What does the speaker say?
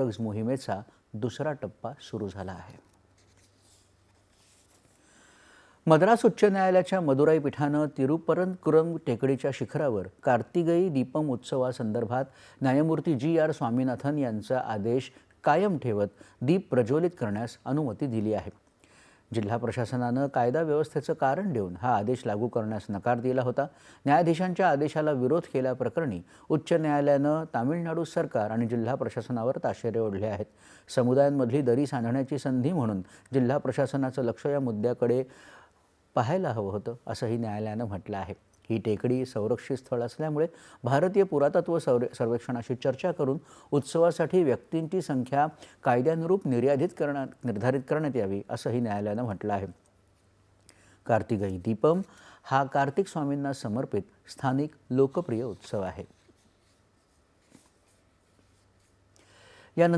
Drugs मोहिमेचा दुसरा टप्पा सुरू झाला आहे. मद्रास उच्च न्यायालयाच्या मदुराई पीठानं तिरुपरंकुरम टेकडीच्या शिखरावर कार्तिगई दीपम उत्सवासंदर्भात न्यायमूर्ती जी आर स्वामीनाथन यांचा आदेश कायम ठेवत दीप प्रज्वलित करण्यास अनुमती दिली आहे. जिल्हा प्रशासनानं कायदा व्यवस्थेचं कारण देऊन हा आदेश लागू करण्यास नकार दिला होता. न्यायाधीशांच्या आदेशाला विरोध केल्याप्रकरणी उच्च न्यायालयानं तामिळनाडू सरकार आणि जिल्हा प्रशासनावर ताशेरे ओढले आहेत. समुदायांमधली दरी सांधण्याची संधी म्हणून जिल्हा प्रशासनाचं लक्ष या मुद्द्याकडे पाहायला हवं होतं असंही न्यायालयानं म्हटलं आहे. ही टेकडी संरक्षित स्थळ असल्यामुळे भारतीय पुरातत्व सर्वे सर्वेक्षणाशी चर्चा करून उत्सवासाठी व्यक्तींची संख्या कायद्यानुरूप निर्यादित करण्यात निर्धारित करण्यात यावी असंही न्यायालयानं म्हटलं आहे. कार्तिकई दीपम हा कार्तिक स्वामींना समर्पित स्थानिक लोकप्रिय उत्सव आहे.